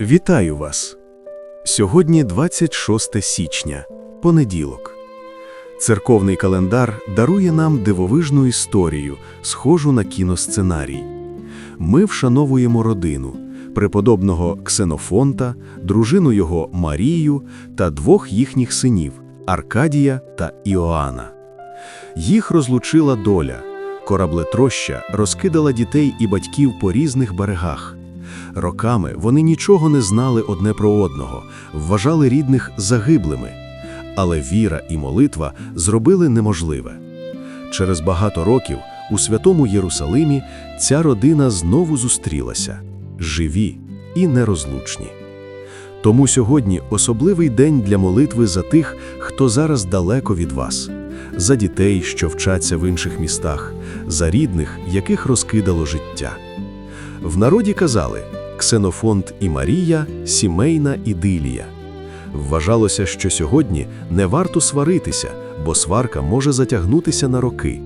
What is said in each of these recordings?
Вітаю вас! Сьогодні 26 січня, понеділок. Церковний календар дарує нам дивовижну історію, схожу на кіносценарій. Ми вшановуємо родину, преподобного Ксенофонта, дружину його Марію та двох їхніх синів Аркадія та Іоанна. Їх розлучила доля. Кораблетроща розкидала дітей і батьків по різних берегах. Роками вони нічого не знали одне про одного, вважали рідних загиблими. Але віра і молитва зробили неможливе. Через багато років у святому Єрусалимі ця родина знову зустрілася живі і нерозлучні. Тому сьогодні особливий день для молитви за тих, хто зараз далеко від вас, за дітей, що вчаться в інших містах, за рідних, яких розкидало життя. В народі казали Ксенофонт і Марія сімейна ідилія. Вважалося, що сьогодні не варто сваритися, бо сварка може затягнутися на роки.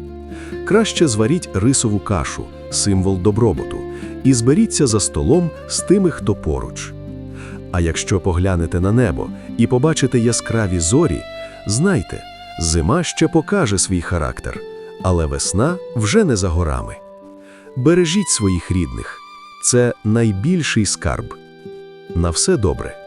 Краще зваріть рисову кашу, символ добробуту, і зберіться за столом з тими, хто поруч. А якщо поглянете на небо і побачите яскраві зорі, знайте, зима ще покаже свій характер, але весна вже не за горами. Бережіть своїх рідних це найбільший скарб. На все добре.